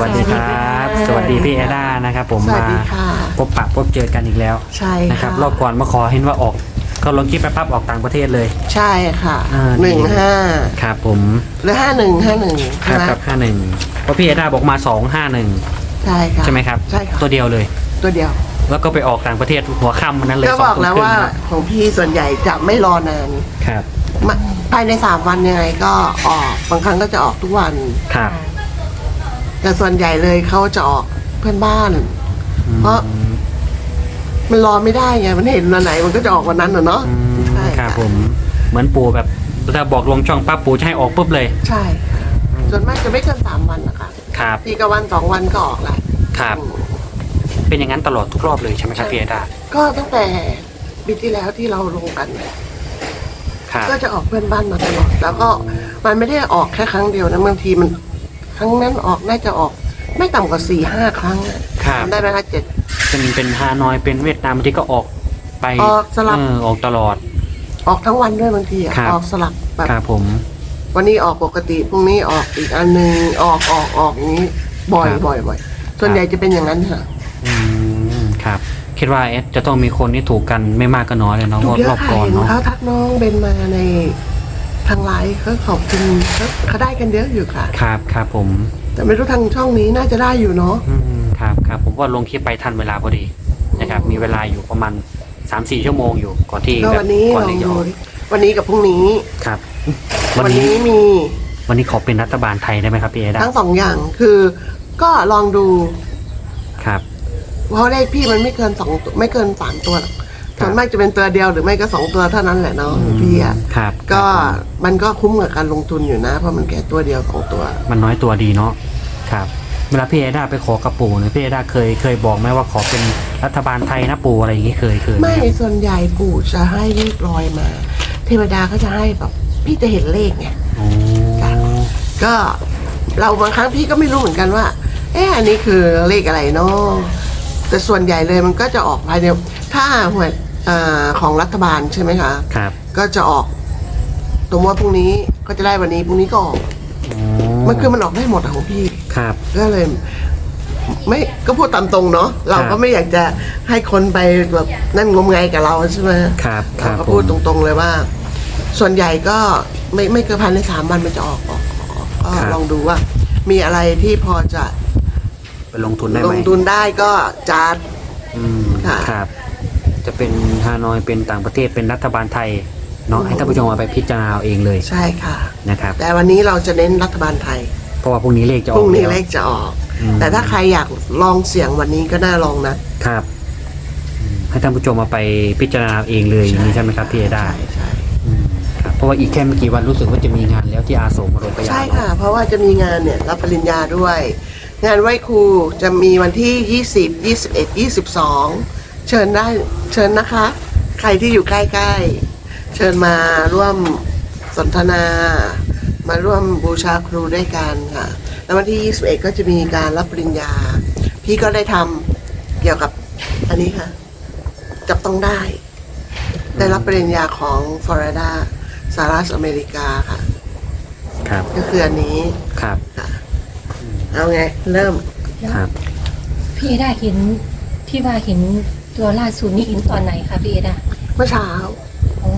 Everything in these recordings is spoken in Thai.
วัสดีครับสสวัวัสสดีดีค่ะพี่เอด้านะครับ ผมสวัสมาดีค่ะ พบปะพบเจอกันอีกแล้วใช่นะครับค่ะรอบก่อนมาขอเห็นว่าออกเขาลงคลิปไปปั๊บออกต่างประเทศเลย ใช่ค่ะอ่าหนึ่งห้าครับผมหรือห้าหนึ่งห้าหนึ่งคใช่รับไหมกับห้าหนึ่งเพราะพี่เอด้าบอกมาสองห้าหนึ่งใช่ค่ะใช่ไหมครับ ใช่ค่ะตัวเดียวเลย ตัวเดียว แล้วก็ไปออกต่างประเทศหัวค่ำวันนั้นเลยก็สบองอกทุ่มแล้วครึ่งว่านะของพี่ส่วนใหญ่จะไม่รอนานครับมาภายในสามวันยังไงก็ออกบางครั้งก็จะออกทุกวัน ครับ แต่ส่วนใหญ่เลยเขาจะออกเพื่อนบ้านอืมเพราะ มันรอไม่ได้ไง มันเห็นวันไหน มันก็จะออกวันนั้นน่ะเนาะอืมใช่ครับค่ะผม เหมือนปู่แบบถ้าบอกลงช่องปั๊บปู่จะให้ออกปุ๊บเลย ใช่ค่ะส่วนมากจะไม่เกินสามวันนะคะครับพี่ก็วันสองวันก็ออกแหละครับ อืมเป็นอย่างนั้นตลอดทุกรอบเลยใช่ไหมครับพี่เอด้าก็ตั้งแต่ปีที่แล้วที่เราลงกันครับ ก็จะออกเพื่อนบ้านมาตลอด แล้วก็มันไม่ได้ออกแค่ครั้งเดียวนะบางทีมัน ครั้งนั้นออกน่าจะออก ไม่ต่ำกว่าสี่ห้าครั้งอะครับ จำได้ไหมคะเจ็ด เป็นเป็นฮานอยเป็นเวียดนามบางทีก็ออกไปออกสลับ เออออกตลอด ออกทั้งวันด้วยบางทีอะครับ ออกสลับแบบครับผม วันนี้ออกปกติพรุ่งนี้ออกอีกอันหนึงออกออกออกอย่างนี้บ่อยบ่อยบ่อยส่วนใหญ่จะเป็นอย่างนั้นค่ะ อืมครับ คิดว่าเอสจะต้องมีคนที่ถูกกันไม่มากก็น้อยเลยเนาะถูกว่าเยรออะบค่ะก่อนเห็นเนาะ เขาทักน้องเบนมาในทางไลน์เขาขอบคุณเขา เขาได้กันเยอะอยู่ค่ะ ครับครับผมแต่ไม่รู้ทางช่องนี้น่าจะได้อยู่เนาะอืมครับครับผมว่าลงคลิปไปทันเวลาพอดีนะครับ มีเวลาอยู่ประมาณสามสี่ชั่วโมงอยู่ก่อนที่ก็แบบวันนี้ก่อนลองที่จะดูออกดิวันนี้กับพรุ่งนี้ ครับ วัวันนนี้นี้มีวันนี้ขอเป็นรัฐบาลไทยได้ไหมครับพี่เอด้าทั้งสองอย่างคือ ก็ลองดู ครับ เพราะเลขพี่มันไม่เกินสองตัวไม่เกินสามตัวหรอกครับ ส่วนมากจะเป็นตัวเดียวหรือไม่ก็สองตัวเท่านั้นแหละเนาะของพี่อะครับก็ครับผมมันก็คุ้มกับการลงทุนอยู่นะ เพราะมันแค่ตัวเดียวสองตัว มันน้อยตัวดีเนาะครับเวลาพี่เอด้าไปขอกับปู่เนี่ยพี่เอด้าเคยเคยบอกไหมว่าขอเป็นรัฐบาลไทยนะปู่อะไรอย่างงี้เคยเคยหไม่ครับส่วนใหญ่ปู่จะให้เลขลอยมา เทวดาก็จะให้แบบพี่จะเห็นเลขไงโอ้ก็เราบางครั้งพี่ก็ไม่รู้เหมือนกันว่า เอ๊ะอันนี้คือเลขอะไรเนาะแต่ส่วนใหญ่เลยมันก็จะออกภายในถ้าหวยเอ่อของรัฐบาลใช่ไหมคะ ครับก็จะออกตรงว่าพรุ่งนี้ก็จะได้วันนี้พรุ่งนี้ก็ออกโอ้มันคือมันออกได้หมดอะของพี่ ครับ ก็เลย ไม่ก็พูดตามตรงเนาะเราก็ไม่อยากจะให้คนไปแบบนั่นงมงายกับเราใช่ไหมครับคเรารับก็ผพูดมตรงๆเลยว่า ส่วนใหญ่ก็ไม่ไม่เกินภายในสามวันมันจะออกออกออกก็ครับลองดูว่า มีอะไรที่พอจะไปลงทุนได้ไหลมงทุนได้ก็จัด อืมค่ะ ครับ จะเป็นฮานอยเป็นต่างประเทศเป็นรัฐบาลไทยเนาะให้ท่านผู้ชมเอาไปพิจารณาเอาเองเลยใช่ค่ะ นะครับ แต่วันนี้เราจะเน้นรัฐบาลไทย เพราะว่าพรุ่งนี้เลขจะอพอรุ่กงนี้แล้วเลขจะออกอืมแต่ถ้าใครอยากลองเสี่ยงวันนี้ก็น่าลองนะ ครับอืมให้ท่านผู้ชมมาไปพิจารณาเอาเองเลยอย่างนี้ใช่ไหมครับพี่เอด้าใช่ใช่อืมครับเพราะว่าอีกแค่ไม่กี่วันรู้สึกว่าจะมีงานแล้วที่อาสมโรงพยาบาลใช่ค่ะ เพราะว่าจะมีงานเนี่ยรับปริญญาด้วย งานไหว้ครูจะมีวันที่ 20 21 22 เชิญได้เชิญนะคะ ใครที่อยู่ใกล้ๆ เชิญมาร่วมสนทนา มาร่วมบูชาครูด้วยกันค่ะ แล้ววันที่ 21 ก็จะมีการรับปริญญา พี่ก็ได้ทำเกี่ยวกับอันนี้ค่ะ จับต้องได้ ได้รับปริญญาของฟลอริดาสหรัฐอเมริกาค่ะ ครับ ก็คืออันนี้ครับ ค่ะ เอาไง เริ่ม ครับ พี่เอดาเห็นที่ว่าเห็น ตัวล่าสุดนี่เห็นตอนไหนคะพี่เอดาเมื่อเช้า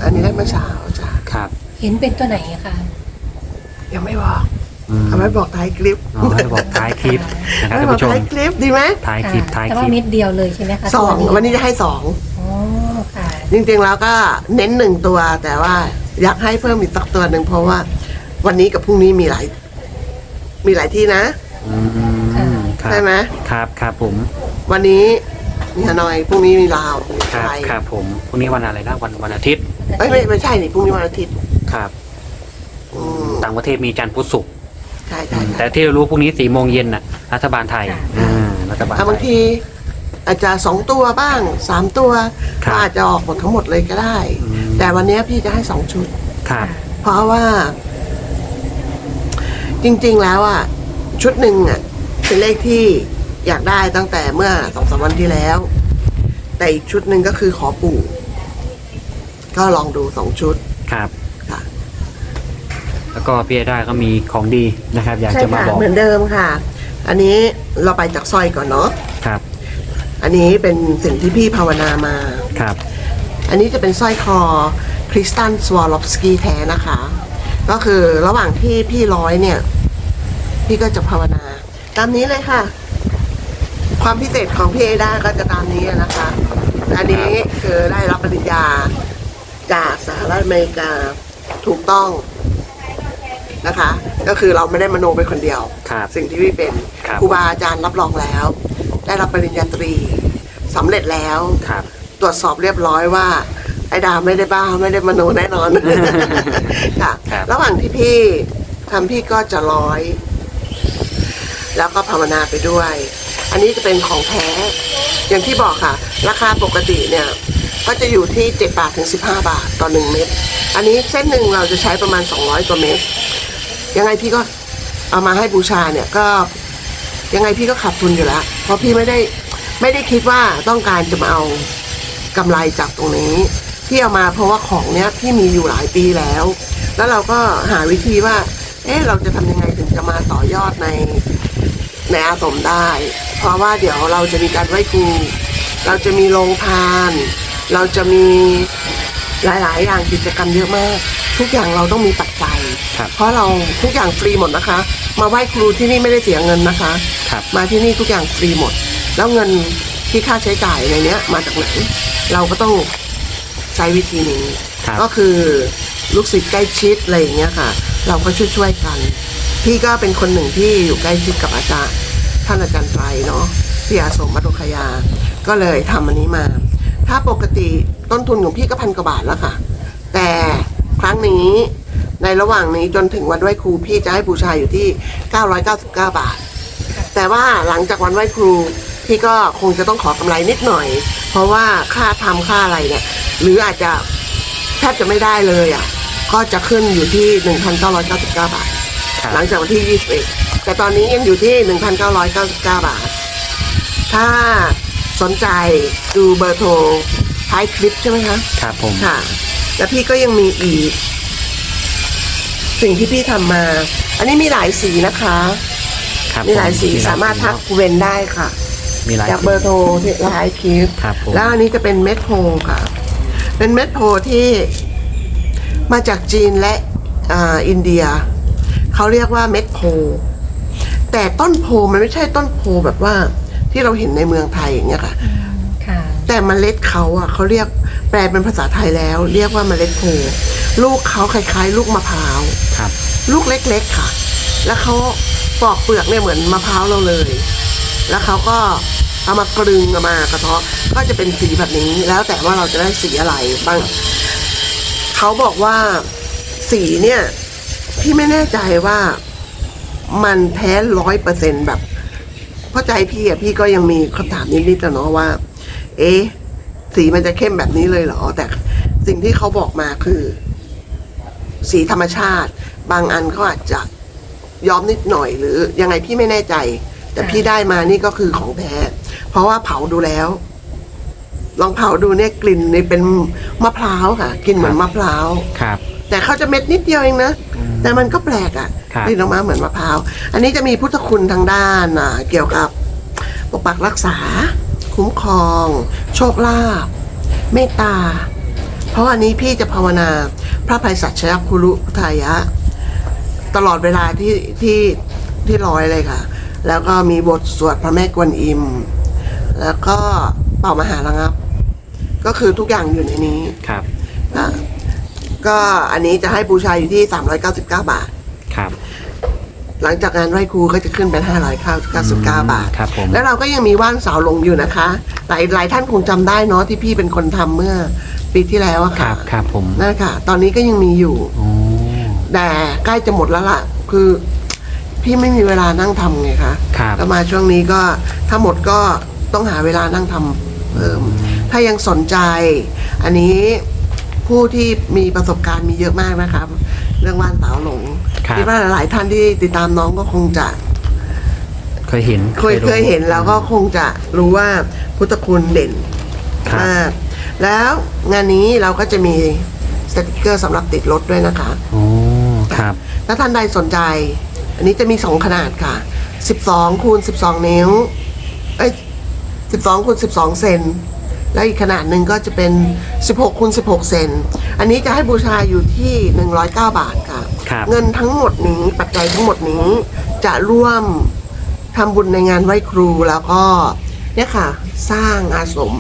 อันนี้ได้เมื่อเช้าจ้ะครับเห็นเป็นตัวไหนอะคะยังไม่บอกอืมเอาไว้บอกท้ายคลิปอ๋อให้บอกท้ายคลิปนะครับไม่ท่านบอกผู้ชมท้ายคลิปดีไหมท้ายคลิปค่ะท้ายแต่คว่าลิป เม็ดเดียวเลยใช่ไหมคะสองตัวันนี้จะให้สองอ๋อค่ะจริงๆแล้วก็เน้นหนึ่งตัว แต่ว่าอยากให้เพิ่มอีกสักตัวหนึ่งเพราะว่า วันนี้กับพรุ่งนี้มีหลาย มีหลายที่นะอืมครับใช่ไหมครับครับผมวันนี้ มีฮานอยพรุ่งนี้มีลาวมีครับไทยครับผมพรุ่งนี้วันอะไรนะวันวันอาทิตย์เอ้ยไม่ไม่ใช่นี่พรุ่งนี้วันอาทิตย์ครับ อืมต่างประเทศมีจันทร์พุธศุกร์ใช่ใช่ แต่ใช่ที่รู้พรุ่งนี้สี่โมงเย็นน่ะรัฐบาลไทยอ่ารัฐบาลถ้าบางไทยทีอาจจะสองตัวบ้างสามตัวครับก็อาจจะออกหมดทั้งหมดเลยก็ได้ อืม แต่วันนี้พี่จะให้สองชุด ครับเพราะว่า จริง ๆ แล้วอะ ชุดหนึ่งอะ เป็นเลขที่ อยากได้ตั้งแต่เมื่อสองสามวันที่แล้ว แต่อีกชุดหนึ่งก็คือขอปู่ ก็ลองดูสองชุด ครับ ค่ะ แล้วก็พี่เอด้าก็มีของดีนะครับ อยากใช่จะมาค่ะบอกเหมือนเดิมค่ะ อันนี้เราไปจากสร้อยก่อนเนาะครับ อันนี้เป็นสิ่งที่พี่ภาวนามา ครับ อันนี้จะเป็นสร้อยคอคริสตันสวอลอฟสกีแท้นะคะ ก็คือระหว่างที่พี่ร้อยเนี่ย พี่ก็จะภาวนา ตามนี้เลยค่ะ ความพิเศษของพี่เอด้าก็จะตามนี้นะคะ อันนี้คือได้รับปริญญาจากสหรัฐอเมริกาถูกต้องนะคะ ก็คือเราไม่ได้มโนไปคนเดียว ครับ สิ่งที่พี่เป็นครับ ครูบาอาจารย์รับรองแล้ว ได้รับปริญญาตรีสำเร็จแล้ว ครับ ตรวจสอบเรียบร้อยว่า ไอ้ดาวไม่ได้บ้าไม่ได้มโนแน่นอน ค่ะครับ ระหว่างที่พี่ทำพี่ก็จะร้อย แล้วก็ภาวนาไปด้วย อันนี้จะเป็นของแท้ อย่างที่บอกค่ะ ราคาปกติเนี่ยก็จะอยู่ที่ 7 บาทถึง 15 บาทต่อ 1 เม็ด อันนี้เส้นหนึ่งเราจะใช้ประมาณ 200 กว่าเม็ด ยังไงพี่ก็เอามาให้บูชาเนี่ยก็ยังไงพี่ก็ขาดทุนอยู่แล้ว เพราะพี่ไม่ได้ไม่ได้คิดว่าต้องการจะมาเอากำไรจากตรงนี้ที่เอามาเพราะว่าของเนี้ยพี่มีอยู่หลายปีแล้ว แล้วเราก็หาวิธีว่า เอ๊ะเราจะทำยังไงถึงจะมาต่อยอดในในอาสมได้ เพราะว่าเดี๋ยวเราจะมีการไหว้ครู เราจะมีโรงทาน เราจะมีหลาย ๆ อย่างกิจกรรมเยอะมาก ทุกอย่างเราต้องมีปัจจัยครับเพราะเราทุกอย่างฟรีหมดนะคะ มาไหว้ครูที่นี่ไม่ได้เสียเงินนะคะครับมาที่นี่ทุกอย่างฟรีหมด แล้วเงินที่ค่าใช้จ่ายในเนี้ย มาจากไหนเราก็ต้องใช้วิธีนี้ครับก็คือลูกศิษย์ใกล้ชิดอะไรอย่างเงี้ยค่ะ เราก็ช่วยช่วยๆกัน พี่ก็เป็นคนหนึ่งที่อยู่ใกล้ชิดกับอาจารย์ ท่านอาจารย์ไตรเนาะที่อาสมมัตุคยา ก็เลยทำอันนี้มา ถ้าปกติต้นทุนของพี่ก็พันกว่าบาทแล้วค่ะ แต่ครั้งนี้ในระหว่างนี้จนถึงวันไหว้ครูพี่จะให้บูชาอยู่ที่ 999 บาท แต่ว่าหลังจากวันไหว้ครูพี่ก็คงจะต้องขอกำไรนิดหน่อย เพราะว่าค่าทำค่าอะไรเนี่ย หรืออาจจะแทบจะไม่ได้เลยอะ ก็จะขึ้นอยู่ที่ 1,999 บาทครับหลังจากวันที่ 21 แต่ตอนนี้ยังอยู่ที่ 1,999 บาท ถ้าสนใจดูเบอร์โทรท้ายคลิปใช่ไหมคะ ครับผม ค่ะ แล้วพี่ก็ยังมีอีก สิ่งที่พี่ทำมา อันนี้มีหลายสีนะคะ ครับมีหลายสีผสามารถทักเวนได้ค่ะ มีหลายจากสีเบอร์โทรที่ท้ายคลิป ครับผมแล้วอันนี้จะเป็นเม็ดโพค่ะ เป็นเม็ดโพที่มาจากจีนและอ่าอินเดีย เขาเรียกว่าเม็ดโพ แต่ต้นโพมันไม่ใช่ต้นโพแบบว่า ที่เราเห็นในเมืองไทยอย่างเงี้ยค่ะ ค่ะ แต่เมล็ดเขาอะเขาเรียกแปลเป็นภาษาไทยแล้ว เรียกว่าเมล็ดโพลูกเขาคล้ายๆ ลูกมะพร้าว ครับ ลูกเล็กๆค่ะ แล้วเขาปอกเปลือกเนี่ยเหมือนมะพร้าวเราเลย แล้วเขาก็เอามากรึงเอามากระเทาะก็จะเป็นสีแบบนี้ แล้วแต่ว่าเราจะได้สีอะไรบ้างเขาบอกว่าสีเนี่ยพี่ไม่แน่ใจว่า มันแท้ร้อยเปอร์เซ็นแบบเพราะใจพี่อะพี่ก็ยังมีคำถามนิดๆแต่เนาะว่า เอ๊ะสีมันจะเข้มแบบนี้เลยเหรอ แต่สิ่งที่เขาบอกมาคือ สีธรรมชาติ บางอันเขาอาจจะย้อมนิดหน่อยหรือ ยังไงพี่ไม่แน่ใจ แต่พี่ได้มานี่ก็คือของแท้เพราะว่าเผาดูแล้ว ลองเผาดูเนี่ยกลิ่นนี่เป็นมะพร้าวค่ะกลิ่นเหมือนมะพร้าวครับ แต่เขาจะเม็ดนิดเดียวเองนะ แต่มันก็แปลกอะ่ะครับ กลิ่นออกมาเหมือนมะพร้าว อันนี้จะมีพุทธคุณทางด้านอะเกี่ยวกับปกปักรักษา คุ้มครอง โชคลาภเมตตา เพราะอันนี้พี่จะภาวนา พระภัยสัชยคุรุพุทธายะ ตลอดเวลาที่ที่ที่ร้อยเลยค่ะ แล้วก็มีบทสวดพระแม่กวนอิม แล้วก็เป่ามหาระงับ ก็คือทุกอย่างอยู่ในนี้ ครับ อะ ก็อันนี้จะให้บูชาอยู่ที่ 399 บาท ครับ หลังจากงานไหว้ครูก็จะขึ้นเป็น599บาท ครับผม แล้วเราก็ยังมีว่านเสาหลงอยู่นะคะ หลายหลายท่านคงจำได้เนาะที่พี่เป็นคนทำเมื่อปีที่แล้วอะครัค่ะบครับผมนั่นค่ะ ตอนนี้ก็ยังมีอยู่ โอ้แต่ใกล้จะหมดแล้วล่ะ คือ พี่ไม่มีเวลานั่งทำไงคะ ครับ แล้วมาช่วงนี้ก็ถ้าหมดก็ต้องหาเวลานั่งทำเพิ่ม ถ้ายังสนใจ อันนี้ ผู้ที่มีประสบการณ์มีเยอะมากนะครับเรื่องว่านสาวหลงครับดว่าหลายๆท่านที่ติดตามน้องก็คงจะเคยเห็นเคยรู้ เคยเห็นแล้วก็คงจะรู้ว่าพุทธคุณเด่นครับ มากแล้วงานนี้เราก็จะมีสติกเกอร์สำหรับติดรถด้วยนะคะโอ้ครับ ถ้าท่านใดสนใจ อันนี้จะมีสองขนาดค่ะ 12คูณ12 นิ้ว เอ้ย 12คูณ12 เซน แล้วอีกขนาดหนึ่งก็จะเป็น 16คูณ16 เซน อันนี้จะให้บูชาอยู่ที่ 109 บาทค่ะ ครับ เงินทั้งหมดนี้ปัจจัยทั้งหมดนี้ จะร่วมทำบุญในงานไหว้ครูแล้วก็เนี่ยค่ะ สร้างอาสม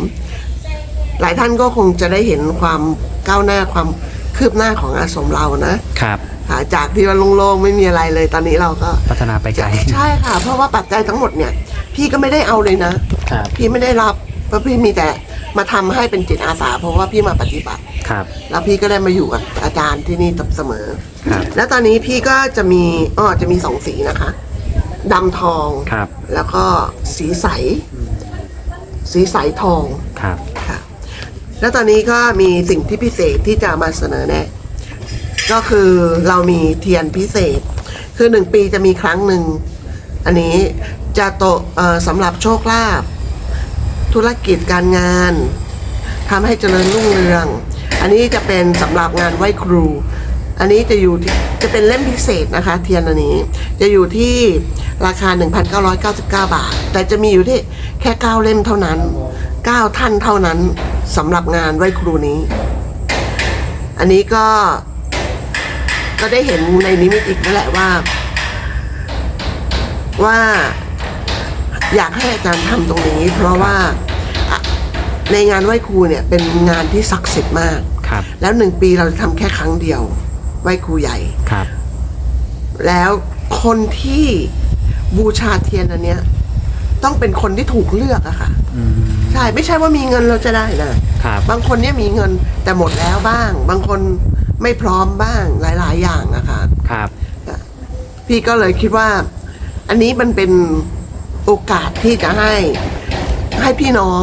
หลายท่านก็คงจะได้เห็นความก้าวหน้าความคืบหน้าของอาสมเรานะครับ ค่ะจากที่ว่าโล่งๆไม่มีอะไรเลยตอนนี้เราก็ พัฒนาไปไกล ใช่ค่ะ เพราะว่าปัจจัยทั้งหมดเนี่ย พี่ก็ไม่ได้เอาเลยนะ ครับ พี่ไม่ได้รับเพราะพี่มีแต่ มาทำให้เป็นจิตอาสา เพราะว่าพี่มาปฏิบัติครับ แล้วพี่ก็ได้มาอยู่กับอาจารย์ที่นี่เสมอครับแล้วตอนนี้พี่ก็จะมีอ้อจะมีสองสีนะคะดำทองครับ แล้วก็สีใส สีใสทองครับค่ะ แล้วตอนนี้ก็มีสิ่งที่พิเศษที่จะมาเสนอแนะก็คือเรามีเทียนพิเศษ คือหนึ่งปีจะมีครั้งหนึ่ง อันนี้จะโตะเอ่อสำหรับโชคลาภ ธุรกิจการงานทำให้เจริญรุ่งเรือง อันนี้จะเป็นสำหรับงานไหว้ครู อันนี้จะอยู่จะเป็นเล่มพิเศษนะคะ เทียนอันนี้จะอยู่ที่ราคา 1,999 บาท แต่จะมีอยู่ที่แค่ 9 เล่มเท่านั้น 9 ท่านเท่านั้นสำหรับงานไหว้ครูนี้ อันนี้ก็ก็ได้เห็นในนิมิตอีกนั่นแหละว่า ว่า อยากให้อาจารย์ทำตรงนี้ เพราะว่าอะในงานไหว้ครูเนี่ยเป็นงานที่ศักดิ์สิทธิ์มากครับ แล้วหนึ่งปีเราจะทำแค่ครั้งเดียว ไหว้ครูใหญ่ครับ แล้วคนที่บูชาเทียนอันเนี้ย ต้องเป็นคนที่ถูกเลือกอะค่ะอืมใช่ไม่ใช่ว่ามีเงินเราจะได้นะครับบางคนเนี่ยมีเงินแต่หมดแล้วบ้าง บางคนไม่พร้อมบ้างหลาย ๆ อย่างนะคะครับ พี่ก็เลยคิดว่า อันนี้มันเป็น โอกาสที่จะให้ให้พี่น้อง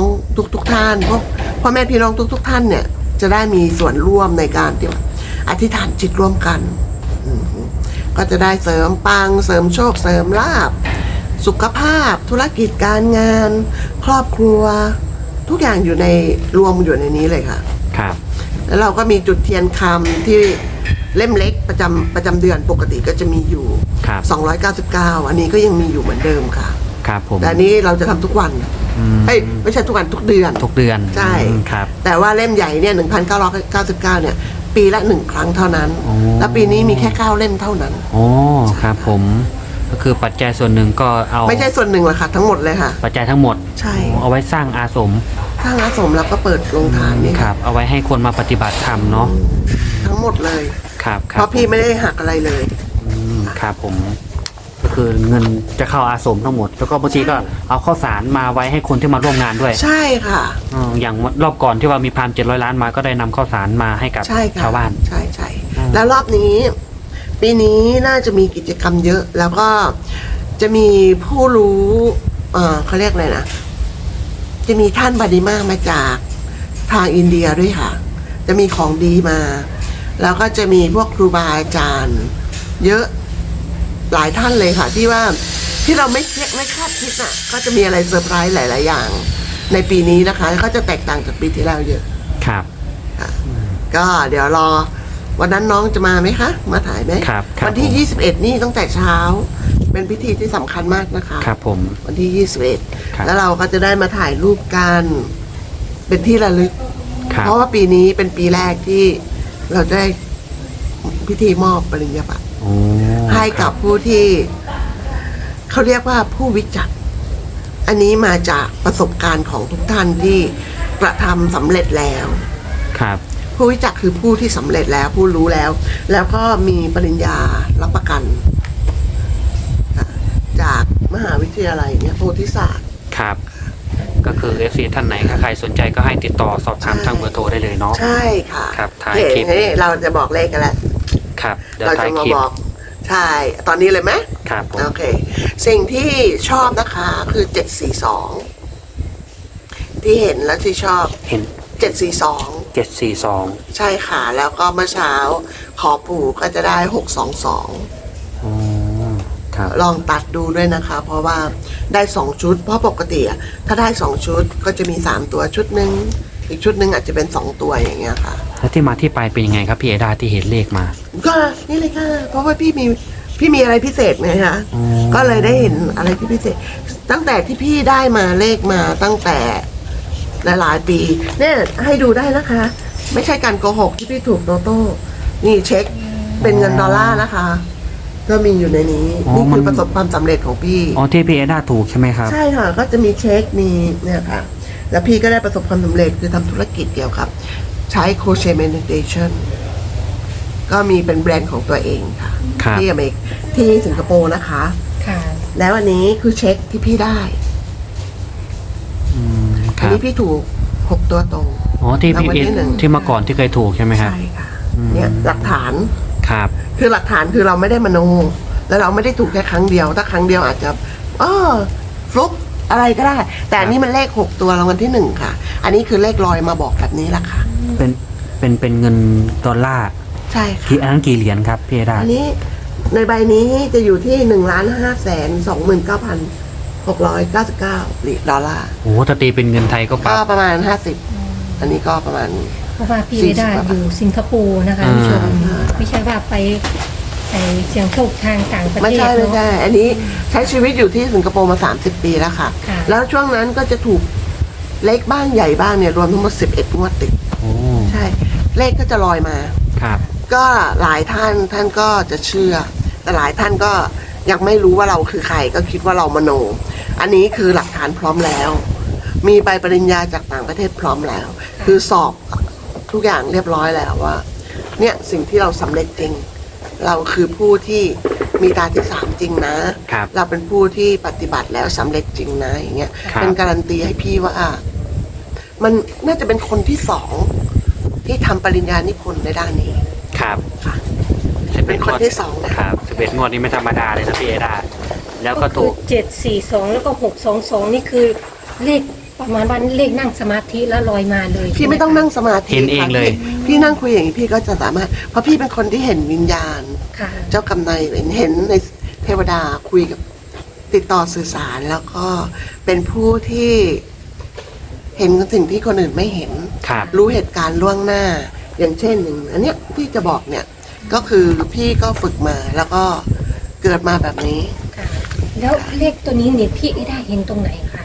ทุกๆทท่านพวกพ่อแม่พี่น้องทุกๆท่านเนี่ย จะได้มีส่วนร่วมในการที่ว่าอธิษฐานจิตร่วมกันอืมก็จะได้เสริมปัง เสริมโชค เสริมลาบ สุขภาพ ธุรกิจการงาน ครอบครัว ทุกอย่างอยู่ในรวมอยู่ในนี้เลยค่ะ ครับ แล้วเราก็มีจุดเทียนคำที่เล่มเล็กประจำประจำเดือนปกติก็จะมีอยู่ครับ299 อันนี้ก็ยังมีอยู่เหมือนเดิมค่ะ ครับผม แต่อันนี้เราจะทำทุกวันอืม เอ้ยไม่ใช่ทุกวันทุกเดือน ทุกเดือนใช่ อืมครับ แต่ว่าเล่มใหญ่เนี่ย1,999 เนี่ย ปีละหนึ่งครั้งเท่านั้นอ๋อแล้วปีนี้มีแค่ 9 เล่มเท่านั้น โอ้ครับผม ก็คือปัจจัยส่วนหนึ่งก็เอาไม่ใช่ส่วนหนึ่งหรอกค่ะทั้งหมดเลยค่ะ ปัจจัยทั้งหมดใช่ เอาไว้สร้างอาสมถ้างอาสมเราก็เปิดโรงทานนี่ครับ เอาไว้ให้คนมาปฏิบัติธรรมเนาะทั้งหมดเลย ครับคเพรับราะพี่ไม่ได้หักอะไรเลย อืมครับผม ก็คือเงินจะเข้าอาสมทั้งหมด แล้วก็บางทีก็เอาข้าวสารมาไว้ให้คนที่มาร่วมงานด้วยใช่ค่ะอืมอย่างรอบก่อนที่ว่ามีพานเจ็ดร้อยล้านมาก็ได้นำข้าวสารมาให้กับใช่ค่ะชาวบ้าน ใช่ใช่อืม แล้วรอบนี้ ปีนี้น่าจะมีกิจกรรมเยอะ แล้วก็จะมีผู้รู้ เออเขาเรียกอะไรนะจะมีท่านบาดิมามาจากทางอินเดียด้วยค่ะ จะมีของดีมา แล้วก็จะมีพวกครูบาอาจารย์ เยอะ หลายท่านเลยค่ะ ที่ว่าที่เราไม่ไม่คาดคิดอะ ก็จะมีอะไรเซอร์ไพรส์หลาย ๆ อย่าง ในปีนี้นะคะก็จะแตกต่างจากปีที่แล้วเยอะ ครับ ก็เดี๋ยวรอ วันนั้นน้องจะมาไหมคะ มาถ่ายไหมครับครับวันที่ 21 นี่ตั้งแต่เช้า เป็นพิธีที่สำคัญมากนะคะ ครับผม วันที่ ครับ 21 แล้วเราก็จะได้มาถ่ายรูปกัน เป็นที่ระลึก ครับ เพราะว่าปีนี้เป็นปีแรกที่เราได้พิธีมอบปริญญาบัตรโอ้ ให้กับผู้ที่เขาเรียกว่าผู้วิจักรอันนี้มาจากประสบการณ์ของทุกท่านที่กระทำสำเร็จแล้ว ครับ ผู้วิจักรคือผู้ที่สำเร็จแล้วผู้รู้แล้ว แล้วก็มีปริญญารับประกันค่ะจากมหาวิทยาลัยเนี่ยโพธิศาสตร์ครับ ก็คือเอฟซีท่านไหนถ้าใครสนใจก็ให้ติดต่อสอบถามใช่ทางเบอร์โทรได้เลยเนาะใช่ค่ะครับท้ายเห็นคลิปนี่เราจะบอกเลขกันแล้วครับเดี๋ยวเราท้าจะยมาคลิปบอก ใช่ ตอนนี้เลยไหมครับผมโอเค สิ่งที่ชอบนะคะคือเจ็ดสี่สองที่เห็นแล้วที่ชอบเห็นเจ็ดสี่สองเจ็ดสี่สองใช่ค่ะ แล้วก็เมื่อเช้าขอปู่ก็จะได้หกสองสองอ๋อครับลองตัดดูด้วยนะคะ เพราะว่าได้สองชุด เพราะปกติอะถ้าได้สองชุดก็จะมีสามตัวชุดหนึ่งอีกชุดหนึ่งอาจจะเป็นสองตัวอย่างเงี้ยค่ะ แล้วที่มาที่ไปเป็นยังไงครับพี่เอดาที่เห็นเลขมา ก็นี่เลยค่ะ เพราะว่าพี่มีพี่มีอะไรพิเศษไหมคะอ๋อก็เลยได้เห็นอะไรที่พิเศษ ตั้งแต่ที่พี่ได้มาเลขมาตั้งแต่หลายๆปี เนี่ยให้ดูได้นะคะ ไม่ใช่การโกหกที่พี่ถูกโตโต้นี่เช็คเป็นเงินดอลลาร์นะคะ ก็มีอยู่ในนี้นี่คือประสบความสำเร็จของพี่ อ๋อที่พี่เอด้าถูกใช่ไหมครับ ใช่ค่ะ ก็จะมีเช็คมีเนี่ยค่ะ แล้วพี่ก็ได้ประสบความสำเร็จคือทำธุรกิจเกี่ยวกับ ใช้โคเชเมนิเ t ชันก็มีเป็นแบรนด์ของตัวเองค่ะ ครับ ที่อเมริกที่สิงคโปร์นะคะ ค่ะ แล้วอันนี้คือเช็คที่พี่ได้ อืมคอันรับนี้พี่ถูกหกตัวตรง อ๋อที่พี่รางวัลเอที่หนึ่ง ที่เมื่อก่อนที่เคยถูกใช่ไหมครับ ใช่ค่ะ อืม เนี่ยหลักฐานครับ คือหลักฐานคือเราไม่ได้มโน แล้วเราไม่ได้ถูกแค่ครั้งเดียว ถ้าครั้งเดียวอาจจะเออฟลุกอะไรก็ได้ แต่อันนี้มันเลขหกตัวรางวัลที่หนึ่งค่ะ อันนี้คือเลขลอยมาบอกแบบนี้แหละค่ะ เป็นเป็นเป็นเงินดอลลาร์ใช่ค่ะกี่อันนั้นกี่เหรียญครับพี่เอด้าอันนี้ในใบนี้จะอยู่ที่หนึ่งล้านห้าแสนสองหมื่นเก้าพันหกร้อยเก้าสิบเก้าเหรียญดอลลาร์โอ้ถ้าตีเป็นเงินไทยก็ปก็รับประมาณห้าสิบอันนี้ก็ประมาณ เพราะว่าพี่สี่เอสิบดากว่าบาทอยู่สิงคโปร์นะคะอ่า ผู้ชมไม่ใช่ว่าไปไปเสี่ยงโชคทางต่างประไม่เทศใช่ไม่เนาะ ใช่ อันนี้ใช้ชีวิตอยู่ที่สิงคโปร์มาสามสิบปีแล้วค่ะ ค่ะ แล้วช่วงนั้นก็จะถูกเล็กบ้างใหญ่บ้างเนี่ย รวมทั้งหมดสิบเอ็ดงวดติด โอ้ใช่ เลขก็จะลอยมา ครับ ก็หลายท่านท่านก็จะเชื่อ แต่หลายท่านก็ยังไม่รู้ว่าเราคือใครก็คิดว่าเรามโน อันนี้คือหลักฐานพร้อมแล้ว มีใบปริญญาจากต่างประเทศพร้อมแล้ว คือสอบทุกอย่างเรียบร้อยแล้วว่า เนี่ยสิ่งที่เราสำเร็จจริง เราคือผู้ที่มีตาที่สามจริงนะครับเราเป็นผู้ที่ปฏิบัติแล้วสำเร็จจริงนะอย่างเงี้ยครับเป็นการันตีให้พี่ว่ามันน่าจะเป็นคนที่สอง ที่ทำปริญญานิพนธ์ในด้านนี้ครับค่ะ11เป็นคนที่สองนะ ครับสิบเอ็ดงวดนี้ไม่ธรรมดาเลยนะพี่เอด้าแล้วก็ถูกเจ็ดสี่สองแล้วก็หกสองสองนี่คือเลขประมาณวันเลขนั่งสมาธิแล้วลอยมาเลยพี่ไม่ต้องนั่งสมาธิเห็นเองค่ะเลย พี่พี่นั่งคุยอย่างนี้พี่ก็จะสามารถ เพราะพี่เป็นคนที่เห็นวิญญาณ ค่ะ เจ้ากำนายเวรเห็นในเทวดาคุยกับติดต่อสื่อสารแล้วก็เป็นผู้ที่ เห็นสิ่งที่คนอื่นไม่เห็น ครับ รู้เหตุการณ์ล่วงหน้า อย่างเช่นอย่างอันเนี้ยที่จะบอกเนี่ยก็คือพี่ก็ฝึกมาแล้วก็เกิดมาแบบนี้ค่ะ แล้วเลขตัวนี้เนี่ยพี่เอดาเห็นตรงไหนคะ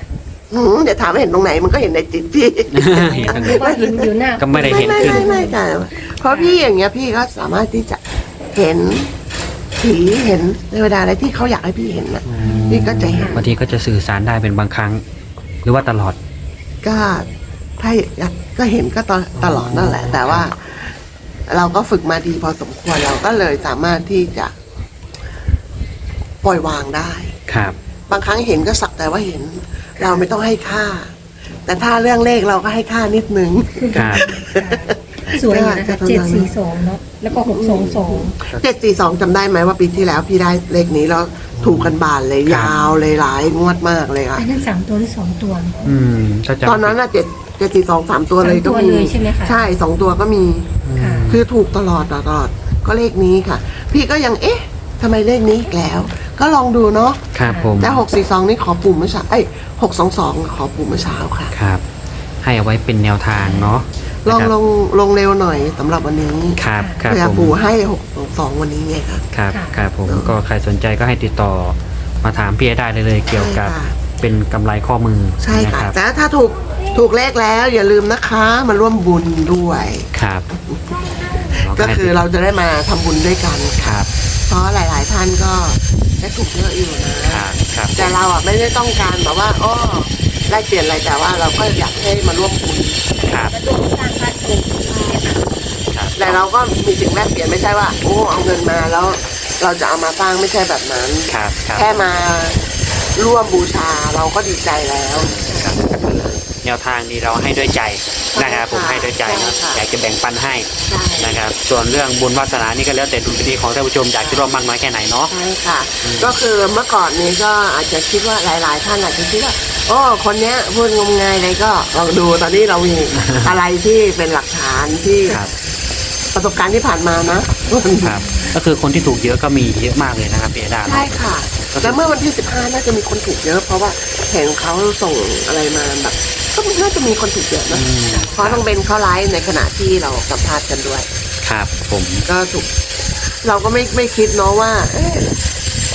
หืมเดี๋ยวถามว่าเห็นตรงไหนมันก็เห็นในจิตพี่ เห็นหรือว่าเห็นอยู่หน้าก็ไม่ได้เห็นไม่ขึ้นไม่ไม่ค่ะเพราะพี่อย่างเงี้ยพี่ก็สามารถที่จะเห็นผีเห็นเทวดาอะไรที่เขาอยากให้พี่เห็นนะพี่ก็จะเห็นบางทีก็จะสื่อสารได้เป็นบางครั้ง หรือว่าตลอด ก็ถ้าอยากก็เห็นก็ตลตลอดนั่นแหละ แต่ว่า เราก็ฝึกมาดีพอสมควรเราก็เลยสามารถที่จะ ปล่อยวางได้ ครับ บางครั้งเห็นก็สักแต่ว่าเห็น เราไม่ต้องให้ค่า แต่ถ้าเรื่องเลขเราก็ให้ค่านิดนึง ครับ สวยอยู่นะคะก็เจ็ดประมาณนั้นสี่สองเนาะแล้วก็หกสองสองเจ็ดสี่สองจำได้ไหมว่าปีที่แล้วพี่ได้เลขนี้แล้ว ถูกกันบานเลยครับ ยาวเลยหลายงวดมากเลยค่ะ อันนั้นสามตัวหรือสองตัว อืมถ้าจำตอนนั้นน่ะเจ็ดเจ็ดสี่สองสามตัวเลยก็สามตัวมีเลยใช่ไหมคะ ใช่สองตัวก็มีค่ะคือถูกตลอดตลอดก็เลขนี้ค่ะ พี่ก็ยังเอ๊ะทำไมเลขนี้อีกแล้ว ก็ลองดูเนาะครับผม แต่หกสี่สองนี่ขอปุ่มเมื่อเช้าเอ้ยหกสองสองขอปุ่มเมื่อเช้าค่ะ ครับ ให้เอาไว้เป็นแนวทางเนาะ ลองนะครับลงลงเร็วหน่อยสำหรับวันนี้ครับครับเผื่อผมปู่ให้หกสองวันนี้ไงค่ะครับค่ะครับผมก็ใครสนใจก็ให้ติดต่อมาถามพี่เอได้เลยเลย เกี่ยวกับใช่ค่ะเป็นกำไรข้อมือใช่นะค่ะครับแต่ถ้าถูกถูกเลขแล้ว อย่าลืมนะคะมาร่วมบุญด้วยครับ ก็คือเราจะได้มาทำบุญด้วยกันครับเพราะหลาย ๆ ท่านก็ได้ถูกเยอะอยู่นะครับครับแต่เราอะไม่ได้ต้องการแบบว่าอ้อ ได้เปลี่ยนอะไรแต่ว่าเราก็อยากให้มาร่วมบุญครับมาร่วมสร้างบ้านปลูกครับแต่เราก็มีสิ่งแลกเปลี่ยนไม่ใช่ว่าโอ้เอาเงินมาแล้วเราจะเอามาสร้างไม่ใช่แบบนั้นครับครับแค่มาร่วมบูชาเราก็ดีใจแล้ว แนวทางนี้เราให้ด้วยใจนะครับผมใช่ค่ะให้ด้วยใจนะใช่ค่ะอยากจะแบ่งปันให้ใช่นะครับส่วนเรื่องบุญวาสนานี่ก็แล้วแต่ดุลพินิจของท่านผู้ชมอยากจะร่วมมากน้อยแค่ไหนเนาะใช่ค่ะอืมก็คือเมื่อก่อนนี้ก็อาจจะคิดว่าหลาย ๆ ท่านอาจจะคิดว่าโอ้คนเนี้ยพูดงมงายอะไรก็ลองดูตอนนี้เรามีอะไรที่เป็นหลักฐานที่ครับประสบการณ์ที่ผ่านมานะครับก็คือคนที่ถูกเยอะก็มีเยอะมากเลยนะครับพี่เอดาใช่ค่ะแล้วเมื่อวันที่15น่าจะมีคนถูกเยอะ เพราะว่าเห็นเขาส่งอะไรมาแบบ ก็น่าจะมีคนถูกเยอะนะอืมเพราะน้องเบนเขาไลฟ์ในขณะที่เราสัมภาษณ์กันด้วย ครับผมก็ถูก เราก็ไม่ไม่คิดเนาะว่าเอ๊ะ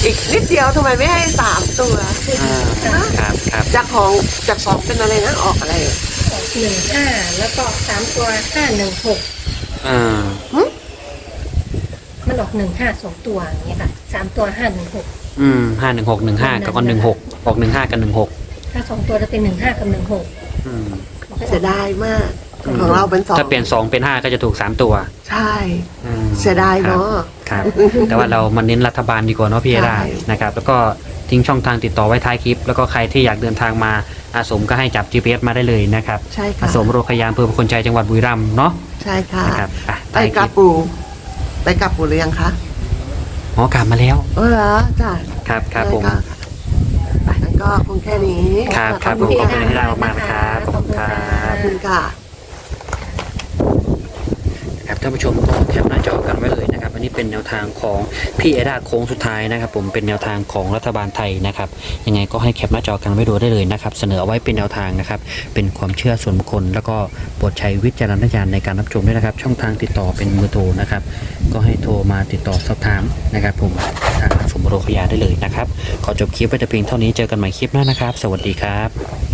อีกนิดเดียวทำไมไม่ให้สามตัวอ่าครับครับจากของจากสองเป็นอะไรนะออกอะไรออกหนึ่งห้าแล้วก็สามตัวห้าหนึ่งหกอ่ามันออกหนึ่งห้าสองตัวอย่างเงี้ยค่ะสามตัวห้าหนึ่งหกอืมห้าหนึ่งหกหนึ่งห้ากับก็หนึ่งหกออกหนึ่งห้ากับหนึ่งหกถ้าสองตัวจะเป็นหนึ่งห้ากับหนึ่งหก อืมเสียดายมาก ของเราเป็นสองถ้าเปลี่ยนสองเป็นห้าก็จะถูกสามตัวใช่ อืมเสียดายเนาะครับ แต่ว่าเรามาเน้นรัฐบาลดีกว่าเนาะพี่เอดาใช่ นะครับ แล้วก็ทิ้งช่องทางติดต่อไว้ท้ายคลิป แล้วก็ใครที่อยากเดินทางมาอาสมก็ให้จับ GPS มาได้เลยนะครับใช่อาค่ะ สมโรคยามอำเภอพลชัยจังหวัดบุรีรัมย์เนาะใช่ค่ะ นะครับอะไปท้ายคกัลิบปปู่ไปกับปู่หรือยังคะอ๋อกลับมาแล้ว เออเหรอจ้ะ ครับครับผมได้ไปงั้น ก็คงแค่นี้ครับครับขอบขคุอบณคุณที่ได้มากๆนะครับขอบคุณครัขอบคุณค่ะ ครับท่านผู้ชมก็แคปหน้าจอกันไว้เลยนะครับ อันนี้เป็นแนวทางของพี่เอดาโค้งสุดท้ายนะครับ ผมเป็นแนวทางของรัฐบาลไทยนะครับยังไงก็ให้แคปหน้าจอกันไว้ดูได้เลยนะครับ เสนอเอาไว้เป็นแนวทางนะครับ เป็นความเชื่อส่วนบุคคล แล้วก็โปรดใช้วิจารณญาณในการรับชมด้วยนะครับ ช่องทางติดต่อเป็นเบอโทรนะครับ ก็ให้โทรมาติดต่อสอบถามนะครับ ผมทางสมโรคยาได้เลยนะครับ ขอจบคลิปไว้แต่เพียงเท่านี้เจอกันใหม่คลิปหน้านะครับ สวัสดีครับ